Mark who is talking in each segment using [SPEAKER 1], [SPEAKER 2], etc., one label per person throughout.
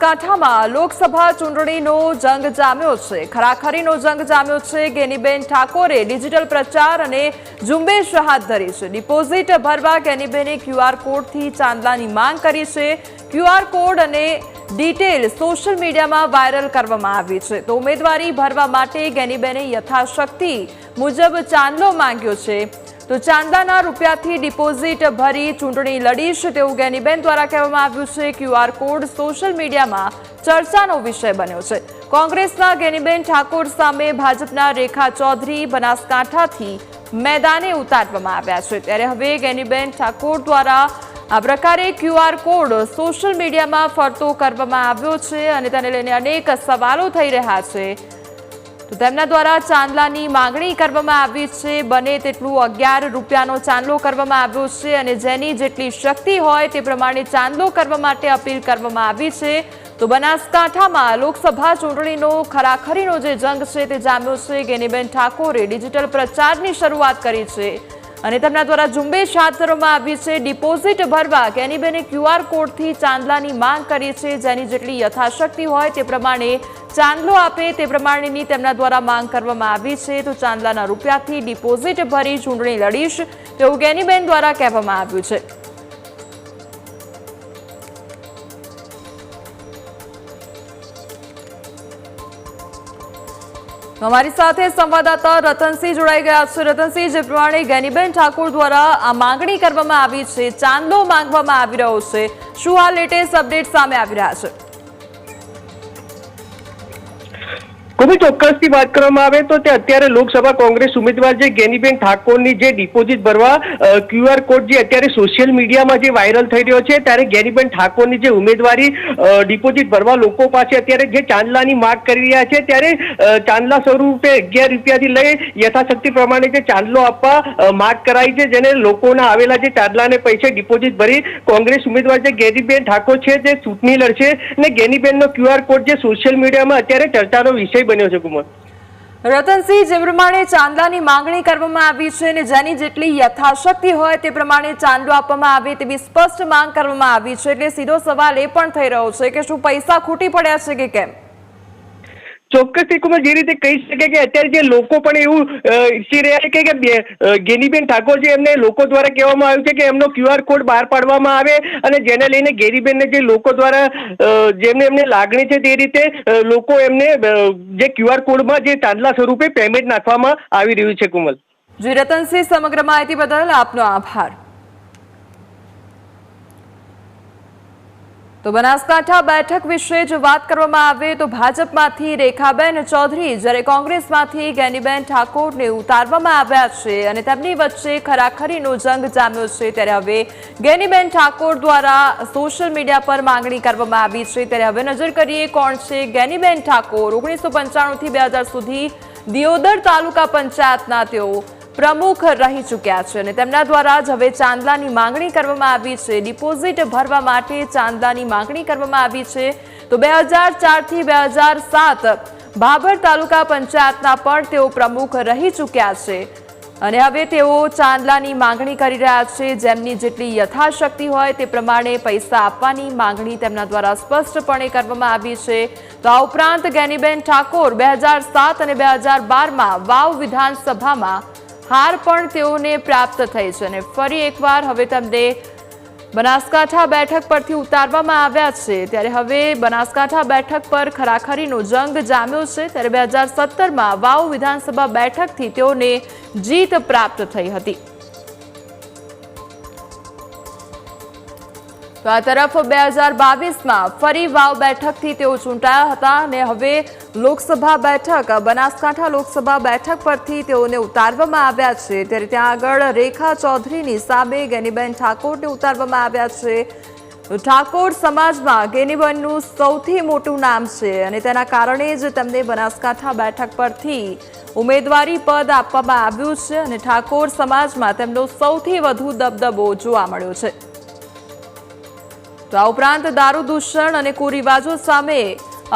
[SPEAKER 1] બનાસકાંઠામાં લોકસભા ચૂંટણીનો જંગ જામ્યો છે. ખરાખરીનો જંગ જામ્યો છે. ગેનીબેન ઠાકોરે ડિજિટલ પ્રચાર અને ઝુંબેશ હાથ ધરી છે. ડિપોઝિટ ભરવા ગેનીબેને ક્યુઆર કોડથી ચાંદલાની માંગ કરી છે. ક્યુઆર કોડ અને ડિટેલ સોશિયલ મીડિયામાં વાયરલ કરવામાં આવી છે. તો ઉમેદવારી ભરવા માટે ગેનીબેને યથાશક્તિ મુજબ ચાંદલો માંગ્યો છે. તો ચાંદાના રૂપિયાથી ડિપોઝિટ ભરી ચૂંટણી લડીશ તેવું ગેનીબેન દ્વારા કહેવામાં આવ્યું છે. ક્યુઆર કોડ સોશિયલ મીડિયામાં ચર્ચાનો વિષય બન્યો છે. કોંગ્રેસના ગેનીબેન ઠાકોર સામે ભાજપના રેખા ચૌધરી બનાસકાંઠાથી મેદાને ઉતારવામાં આવ્યા છે. ત્યારે હવે ગેનીબેન ઠાકોર દ્વારા આ પ્રકારે ક્યુઆર કોડ સોશિયલ મીડિયામાં ફરતો કરવામાં આવ્યો છે અને તેને લઈને અનેક સવાલો થઈ રહ્યા છે. તો તેમના દ્વારા ચાંદલાની માંગણી કરવામાં આવી છે. બને તેટલું અગિયાર રૂપિયાનો ચાંદલો કરવામાં આવ્યો છે અને જેની જેટલી શક્તિ હોય તે પ્રમાણે ચાંદલો કરવા માટે અપીલ કરવામાં આવી છે. તો બનાસકાંઠામાં લોકસભા ચૂંટણીનો ખરાખરીનો જે જંગ છે તે જામ્યો છે. ગેનીબેન ઠાકોરે ડિજિટલ પ્રચારની શરૂઆત કરી છે. અને તેમના દ્વારા ઝુંબેશ હાથ ધરવામાં આવી છે. ડિપોઝિટ ભરવા કેનીબેને ક્યુઆર કોડથી ચાંદલાની માંગ કરી છે. જેની જેટલી યથાશક્તિ હોય તે પ્રમાણે ચાંદલો આપે તે પ્રમાણેની તેમના દ્વારા માંગ કરવામાં આવી છે. તો ચાંદલાના રૂપિયાથી ડિપોઝિટ ભરી ચૂંટણી લડીશ તેવું કેનીબેન દ્વારા કહેવામાં આવ્યું છે. અમારી સાથે સંવાદદાતા રતનસિંહ જોડાઈ ગયા છે. રતનસિંહ, જે પ્રમાણે ગેનીબેન ઠાકોર દ્વારા આ માંગણી કરવામાં આવી છે, ચાંદલો માંગવામાં આવી રહ્યો છે. શું આ લેટેસ્ટ અપડેટ સામે આવી રહ્યા છે?
[SPEAKER 2] જ ચોક્કસથી વાત કરવામાં આવે તો તે અત્યારે લોકસભા કોંગ્રેસ ઉમેદવાર જે ગેનીબેન ઠાકોરની જે ડિપોઝિટ ભરવા ક્યુઆર કોડ જે અત્યારે સોશિયલ મીડિયામાં જે વાયરલ થઈ રહ્યો છે, ત્યારે ગેનીબેન ઠાકોરની જે ઉમેદવારી ડિપોઝિટ ભરવા લોકો પાસે અત્યારે જે ચાંદલાની માગ કરી રહ્યા છે, ત્યારે ચાંદલા સ્વરૂપે અગિયાર રૂપિયાથી લઈ યથાશક્તિ પ્રમાણે જે ચાંદલો આપવા માગ કરાઈ છે, જેને લોકોના આવેલા જે ચાંદલાને પૈસે ડિપોઝિટ ભરી કોંગ્રેસ ઉમેદવાર જે ગેનીબેન ઠાકોર છે, જે ચૂંટણી લડશે અને ગેનીબેનનો ક્યુઆર કોડ જે સોશિયલ મીડિયામાં અત્યારે ચર્ચાનો વિષય બન્યો છે કુમાર?
[SPEAKER 1] રતનસિંહ, જે પ્રમાણે ચાંદલાની માંગણી કરવામાં આવી છે અને જેની જેટલી યથાશક્તિ હોય તે પ્રમાણે ચાંદલો આપવામાં આવે તેવી સ્પષ્ટ માંગ કરવામાં આવી છે. એટલે સીધો સવાલ એ પણ થઈ રહ્યો છે કે શું પૈસા ખૂટી પડ્યા છે કે કેમ?
[SPEAKER 2] ચોક્કસથી કુમાર જે રીતે કહી શકે કે અત્યારે જે લોકો પણ એવું ઈચ્છી રહ્યા છે કે- ગેરીબેન ઠાકોર જે એમને લોકો દ્વારા કહેવામાં આવ્યું છે કે એમનો ક્યુઆર કોડ બહાર પાડવામાં આવે અને જેને લઈને ગેરીબેનને જે લોકો દ્વારા જેમને એમને લાગણી છે તે રીતે લોકો એમને જે ક્યુઆર કોડમાં જે ચાંદલા સ્વરૂપે પેમેન્ટ નાખવામાં આવી રહ્યું છે કુમલ
[SPEAKER 1] જી, રતનસિંહ સમગ્ર માહિતી બદલ આપનો આભાર. તો બનાસકાંઠા બેઠક વિશે જો વાત કરવામાં આવે તો ભાજપમાંથી રેખાબેન ચૌધરી, જ્યારે કોંગ્રેસમાંથી ગેનીબેન ઠાકોરને ઉતારવામાં આવ્યા છે અને તેમની વચ્ચે ખરાખરીનો જંગ જામ્યો છે, ત્યારે હવે ગેનીબેન ઠાકોર દ્વારા સોશિયલ મીડિયા પર માંગણી કરવામાં આવી છે. ત્યારે હવે નજર કરીએ કોણ છે ગેનીબેન ઠાકોર. ઓગણીસો પંચાણુંથી બે સુધી દિયોદર તાલુકા પંચાયતના તેઓ પ્રમુખ રહી ચૂક્યા છે અને તેમના દ્વારા જ હવે ચાંદલાની માંગણી કરવામાં આવી છે. ડિપોઝિટ ભરવા માટે ચાંદલાની માંગણી કરવામાં આવી છે. તો બે હજાર ચારથી બે હજાર સાત ભાભર તાલુકા પંચાયતના પણ તેઓ પ્રમુખ રહી ચૂક્યા છે. અને હવે તેઓ ચાંદલાની માંગણી કરી રહ્યા છે. જેમની જેટલી યથાશક્તિ હોય તે પ્રમાણે પૈસા આપવાની માંગણી તેમના દ્વારા સ્પષ્ટપણે કરવામાં આવી છે. તો આ ઉપરાંત ગેનીબેન ઠાકોર બે હજાર સાત અને બે હજાર બારમાં વાવ વિધાનસભામાં હાર પણ તેઓને પ્રાપ્ત થઈ છે અને ફરી એકવાર હવે તેમને બનાસકાંઠા બેઠક પરથી ઉતારવામાં આવ્યા છે. ત્યારે હવે બનાસકાંઠા બેઠક પર ખરાખરીનો જંગ જામ્યો છે. ત્યારે બે હજાર સત્તરમાં વાવ વિધાનસભા બેઠકથી તેઓને જીત પ્રાપ્ત થઈ હતી. તો આ તરફ બે હજાર બાવીસમાં ફરી વાવ બેઠકથી તેઓ ચૂંટાયા હતા અને હવે લોકસભા બેઠક, બનાસકાંઠા લોકસભા બેઠક પરથી તેઓને ઉતારવામાં આવ્યા છે. ત્યારે ત્યાં આગળ રેખા ચૌધરીની સામે ગેનીબેન ઠાકોરને ઉતારવામાં આવ્યા છે. ઠાકોર સમાજમાં ગેનીબેનનું સૌથી મોટું નામ છે અને તેના કારણે જ તેમને બનાસકાંઠા બેઠક પરથી ઉમેદવારી પદ આપવામાં આવ્યું છે અને ઠાકોર સમાજમાં તેમનો સૌથી વધુ દબદબો જોવા મળ્યો છે. તો આ ઉપરાંત દારૂ દૂષણ અને કુરિવાજો સામે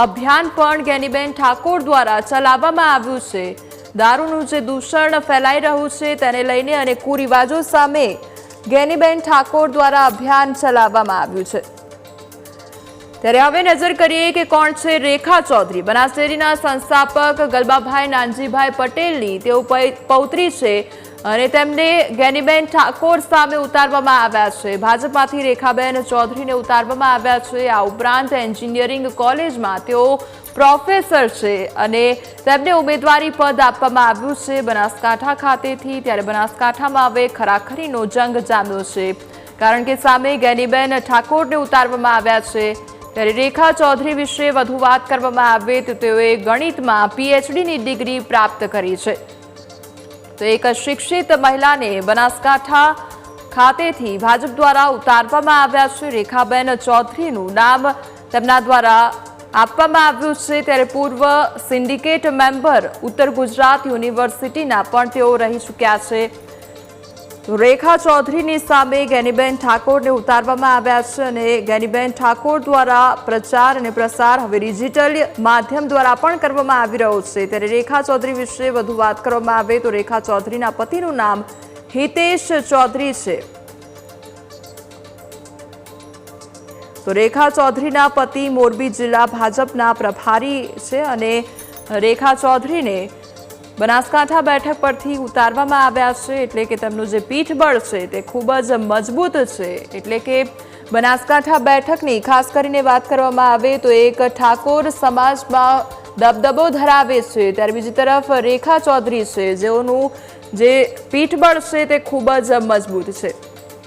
[SPEAKER 1] અભિયાન પણ ગેનીબેન ઠાકોર દ્વારા ચલાવવામાં આવ્યું છે. દારૂનું જે દૂષણ ફેલાઈ રહ્યું છે તેને લઈને અને કુરિવાજો સામે ગેનીબેન ઠાકોર દ્વારા અભિયાન ચલાવવામાં આવ્યું છે. ત્યારે હવે નજર કરીએ કે કોણ છે રેખા ચૌધરી. બનાસેરીના સંસ્થાપક ગલબાભાઈ નાનજીભાઈ પટેલની તેઓ પૌત્રી છે. અને તેમને ગેનીબેન ઠાકોર સામે ઉતારવામાં આવ્યા છે. ભાજપમાંથી રેખાબેન ચૌધરીને ઉતારવામાં આવ્યા છે. આ ઉપરાંત એન્જિનિયરિંગ કોલેજમાં તેઓ પ્રોફેસર છે અને તેમને ઉમેદવારી પદ આપવામાં આવ્યું છે. બનાસકાંઠા ખાતેથી ત્યારે બનાસકાંઠામાં હવે ખરાખરીનો જંગ જામ્યો છે. કારણ કે સામે ગેનીબેન ઠાકોરને ઉતારવામાં આવ્યા છે. ત્યારે રેખા ચૌધરી વિશે વધુ વાત કરવામાં આવે તો તેઓએ ગણિતમાં પીએચડીની ડિગ્રી પ્રાપ્ત કરી છે. તો એક શિક્ષિત મહિલાને બનાસકાંઠા ખાતેથી ભાજપ દ્વારા ઉતારવામાં આવ્યા છે. રેખાબેન ચૌધરીનું નામ તેમના દ્વારા આપવામાં આવ્યું છે. ત્યારે પૂર્વ સિન્ડિકેટ મેમ્બર ઉત્તર ગુજરાત યુનિવર્સિટીના પણ તેઓ રહી ચૂક્યા છે. રેખા ચૌધરીની સામે ગેનીબેન ઠાકોરને ઉતારવામાં આવ્યા છે અને ગેનીબેન ઠાકોર દ્વારા પ્રચાર અને પ્રસાર હવે ડિજિટલ માધ્યમ દ્વારા પણ કરવામાં આવી રહ્યો છે. ત્યારે રેખા ચૌધરી વિશે વધુ વાત કરવામાં આવે તો રેખા ચૌધરીના પતિનું નામ હિતેશ ચૌધરી છે. તો રેખા ચૌધરીના પતિ મોરબી જિલ્લા ભાજપના પ્રભારી છે અને રેખા ચૌધરીને બનાસકાંઠા બેઠક પરથી ઉતારવામાં આવ્યા છે, એટલે કે તેમનું જે પીઠબળ છે તે ખૂબ જ મજબૂત છે. એટલે કે બનાસકાંઠા બેઠકની ખાસ કરીને વાત કરવામાં આવે તો એક ઠાકોર સમાજમાં દબદબો ધરાવે છે. ત્યારે બીજી તરફ રેખા ચૌધરી છે, જેઓનું જે પીઠબળ છે તે ખૂબ જ મજબૂત છે.